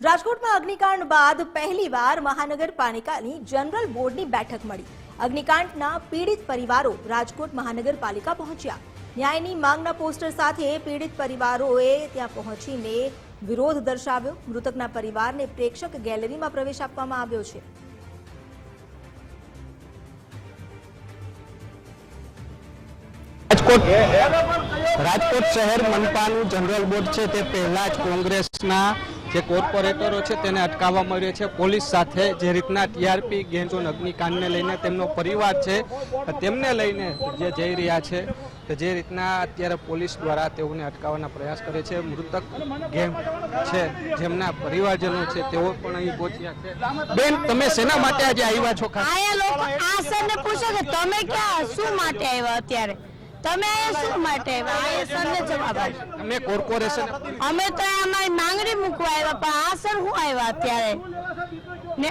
રાજકોટમાં અગ્નિકાંડ બાદ પહેલીવાર મહાનગરપાલિકાની જનરલ બોર્ડની બેઠક મળી. અગ્નિકાંડના પીડિત પરિવારો રાજકોટ મહાનગરપાલિકા પહોંચ્યા. ન્યાયની માંગના પોસ્ટર સાથે પીડિત પરિવારોએ ત્યાં પહોંચીને વિરોધ દર્શાવ્યો. મૃતકના પરિવારને પ્રેક્ષક ગેલેરીમાં પ્રવેશ આપવામાં આવ્યો છે. રાજકોટ શહેર મનપાનું જનરલ બોર્ડ છે તે પહેલા જ કોંગ્રેસના જે કોર્પોરેટરો છે તેને અટકાવવામાં આવ્યો છે. પોલીસ સાથે જે રીતના ટીઆરપી ગેંજોન અગ્નિકાંડને લઈને તેમનો પરિવાર છે તેમને લઈને જે જઈ રહ્યા છે, તો જે રીતના અત્યારે પોલીસ દ્વારા તેઓને અટકાવવાના પ્રયાસ કરે છે. મૃતક ગેમ છે, જેમના પરિવારજનો છે, તેઓ પણ અહીં પહોંચ્યા છે. બેન, તમે શેના માટે આજે આવ્યા છો આ સરને પૂછો કે તમે ક્યાં, શું માટે આવ્યા અત્યારે? તમે શું માટે? અમે જવાબ આપો. તમે કોર્પોરેશન અમે તો અમારી માંગણી મૂકવા આવ્યા પણ આ સર શું આવ્યા અત્યારે? ને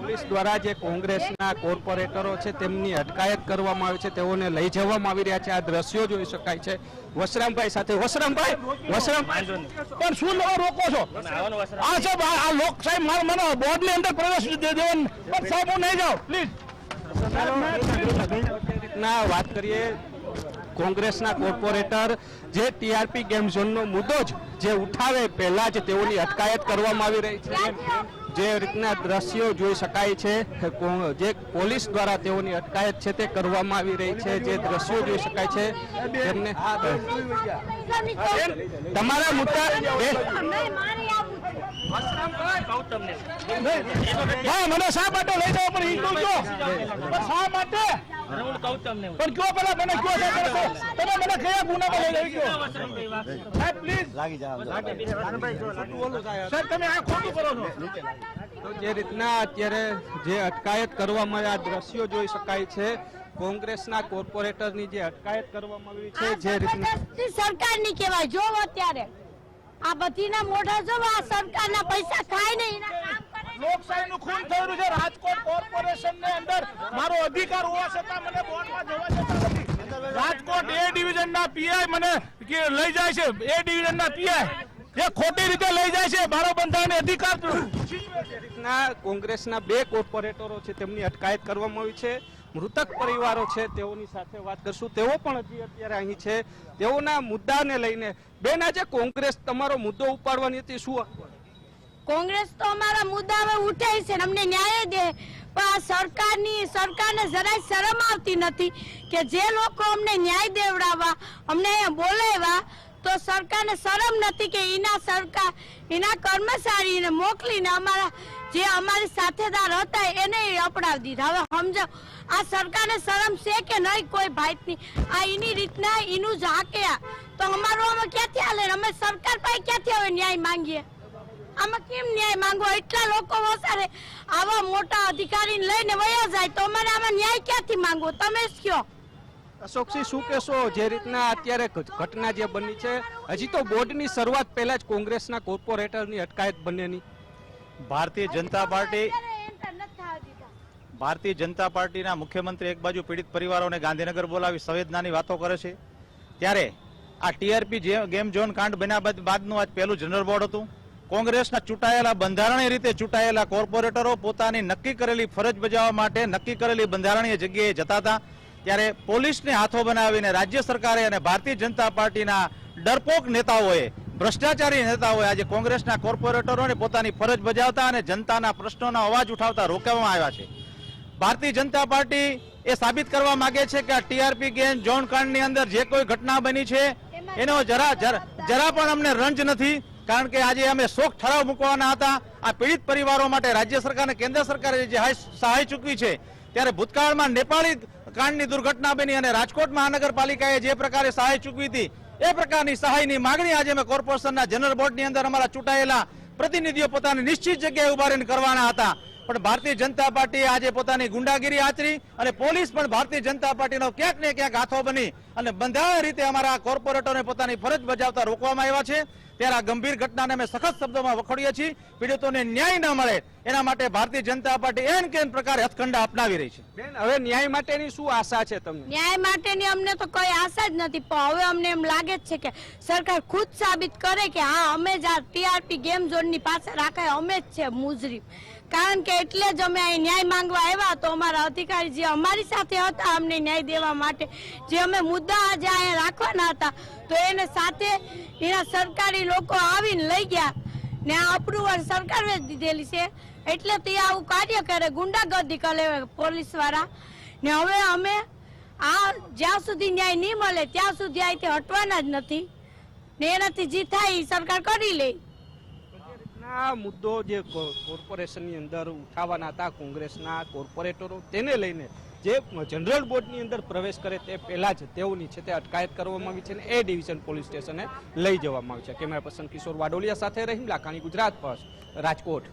પોલીસ દ્વારા જે કોંગ્રેસના કોર્પોરેટરો છે તેમની અટકાયત કરવામાં આવી છે તેઓને લઈ જવામાં આવી રહ્યા છે. આ દ્રશ્યો જોઈ શકાય છે. વસરામભાઈ સાથે વસરામભાઈ વસરામ પણ શું લો રોકો છો? આ સાહેબ આ આ લોક સાહેબ મારો મને બોર્ડની અંદર પ્રવેશ દેવો પણ સાહેબ હું નહીં જાઉં. પ્લીઝ ના વાત કરીએ. કોંગ્રેસના કોર્પોરેટર જે ટીઆરપી ગેમ ઝોનનો મુદ્દો જ જે ઉઠાવે પહેલાં જ તેઓની અટકાયત કરવામાં આવી રહી છે. જે રીતના દ્રશ્યો જોઈ શકાય છે જે પોલીસ દ્વારા તેઓની અટકાયત છે તે કરવામાં આવી રહી છે. જે દ્રશ્યો જોઈ શકાય છે તેમને તમારા મુદ્દા મને શા માટે લઈ કયો પણ શા માટે? પણ કયો પેલા મને કયો તમે મને કયા ગુનામાં લઈ ગયો સાહેબ પ્લીઝ સાહેબ. તમે આ ખોટું કરો છો? તો જે રીતના અત્યારે જે અટકાયત કરવામાં આ દ્રશ્યો જોઈ શકાય છે કોંગ્રેસના કોર્પોરેટરની જે અટકાયત કરવામાં આવી છે જે રીતના સરકારની કહેવાય. જો અત્યારે આ બધીના મોઢા જો આ સરકારના પૈસા ખાય નહીં. લોકશાહીનું ખૂન થયેલું છે. રાજકોટ કોર્પોરેશન ને અંદર મારો અધિકાર હોવા છતાં મને બોર્ડમાં જવા દેતા નથી. રાજકોટ એ ડિવિઝન ના પીઆઈ મને લઈ જાય છે. એ ડિવિઝન ના પીઆઈ એ ખોટી રીતે લઈ જાય છે. મારો બંધારણ અધિકાર ના, કોંગ્રેસના બે કોર્પોરેટરો છે તેમની અટકાયત કરવામાં આવી છે. મૃતક પરિવારો છે, તેઓની સાથે વાત કરશું. તેઓ પણ હજી અત્યારે અહીં છે. તેઓના મુદ્દાને લઈને બેન, આજે કોંગ્રેસ તમારો મુદ્દો ઉપાડવાની હતી. શું કોંગ્રેસ તો અમારા મુદ્દા ઉઠાય છે અમને ન્યાય દે, પણ આ સરકારની, સરકારને જરાય શરમ આવતી નથી કે જે લોકો અમને ન્યાય દેવડાવવા, અમને અહીંયા બોલાવ્યા, તો સરકારને શરમ નથી કે એના સરકાર, એના કર્મચારીને મોકલીને અમારા જે અમારી સાથેદાર હતા એને અપડાવી દીધા. હવે સમજો, આ સરકારને શરમ છે કે નહીં કોઈ ભાઈની? આ એની રીતના એનું જ હાકે તો અમારું અમે ક્યાંથી હાલે? અમે સરકાર પાસે ક્યાંથી હવે ન્યાય માંગીએ? આમાં કેમ ન્યાય માંગો? એટલા લોકો વસારે આવા મોટા અધિકારીને લઈને વયા જાય તો અમારે આમાં ન્યાય ક્યાંથી માંગો? તમે જ કયો અશોકસિંહ શું કહેશો? જે રીતના અત્યારે ઘટના જે બની છે હજી તો બોર્ડની શરૂઆત પહેલા જ કોંગ્રેસના કોર્પોરેટરની અટકાયત બંનેની. ભારતીય જનતા પાર્ટી ભારતીય જનતા પાર્ટીના મુખ્યમંત્રી એક બાજુ પીડિત પરિવારોને ગાંધીનગર બોલાવી સંવેદનાની વાતો કરે છે. ત્યારે આ ટીઆરપી ગેમ ઝોન કાંડ બન્યા બાદ- બાદનું આજ પહેલું જનરલ બોર્ડ હતું. કોંગ્રેસના ચૂંટાયેલા બંધારણીય રીતે ચૂંટાયેલા કોર્પોરેટરો પોતાની નક્કી કરેલી ફરજ બજાવવા માટે નક્કી કરેલી બંધારણીય જગ્યાએ જતા હતા. ત્યારે પોલીસને હાથો બનાવીને રાજ્ય સરકારે અને ભારતીય જનતા પાર્ટીના ડરપોક નેતાઓએ ભ્રષ્ટાચારી નેતાઓએ આજે કોંગ્રેસના કોર્પોરેટરોને પોતાની ફરજ બજાવતા અને જનતાના પ્રશ્નોના અવાજ ઉઠાવતા રોકવામાં આવ્યા છે. ભારતીય જનતા પાર્ટી એ સાબિત કરવા માંગે છે કે આ ટીઆરપી ગેન જોન કાંડની અંદર જે કોઈ ઘટના બની છે એનો જરા જરા જરા પણ અમને રંજ નથી. કારણ કે આજે અમે શોક ઠરાવ મૂકવાના હતા. આ પીડિત પરિવારો માટે રાજ્ય સરકાર અને કેન્દ્ર સરકારે જે સહાય ચૂકવી છે, ત્યારે ભૂતકાળમાં નેપાળી કાંડની દુર્ઘટના બની અને રાજકોટ મહાનગરપાલિકાએ જે પ્રકારે સહાય ચૂકવી હતી, એ પ્રકારની સહાયની માગણી આજે અમે કોર્પોરેશનના જનરલ બોર્ડની અંદર અમારા ચૂંટાયેલા પ્રતિનિધિઓ પોતાની નિશ્ચિત જગ્યાએ ઊભા રહીને કરવાના હતા. પણ ભારતીય જનતા પાર્ટીએ આજે પોતાની ગુંડાગીરી આચરી અને પોલીસ પણ ભારતીય જનતા પાર્ટીનો ક્યાંક ને ક્યાંક હાથો બની અને બંધારણ રીતે અમારા કોર્પોરેટરોને પોતાની ફરજ બજાવતા રોકવામાં આવ્યા છે. ત્યારે આ ગંભીર ઘટનાને અમે સખત શબ્દોમાં વખોડીએ છીએ. પીડિતોને ન્યાય ન મળે એના માટે Bharatiya Janata party N can પ્રકારે હથકંડા અપનાવી રહી છે. બેન હવે ન્યાય માટેની શું આશા છે તમને? ન્યાય માટેની અમને તો કોઈ આશા જ નથી પણ હવે અમને એમ લાગે જ છે કે સરકાર ખુદ સાબિત કરે કે હા અમે જ આ ટીઆરપી ગેમ ઝોનની પાસે રાખાય અમે જ છે મુજરીમ. કારણ કે એટલે જ અમે અહીં ન્યાય માંગવા આવ્યા તો અમારા અધિકારી જે અમારી સાથે હતા, અમને ન્યાય દેવા માટે જે અમે મુદ્દા આજે અહીંયા રાખવાના હતા, તો એને સાથે એના સરકારી લોકો આવીને લઈ ગયા ને આ અપ્રુવલ સરકારે જ દીધેલી છે. એટલે તે આવું કાર્ય કરે, ગુંડાગર્દી કરે પોલીસવાળા. ને હવે અમે આ જ્યાં સુધી ન્યાય નહીં મળે, ત્યાં સુધી અહીંથી હટવાના જ નથી. ને એનાથી જે થાય એ સરકાર કરી લે. આ મુદ્દો જે કોર્પોરેશનની અંદર ઉઠાવવાના હતા, કોંગ્રેસના કોર્પોરેટરો, તેને લઈને જે જનરલ બોર્ડની અંદર પ્રવેશ કરે તે પહેલા જ તેઓની છે તે અટકાયત કરવામાં આવી છે અને એ ડિવિઝન પોલીસ સ્ટેશને લઈ જવામાં આવી છે. કેમેરા પર્સન કિશોર વાડોલિયા સાથે રહીમ લાખાણી, ગુજરાત ફર્સ્ટ રાજકોટ.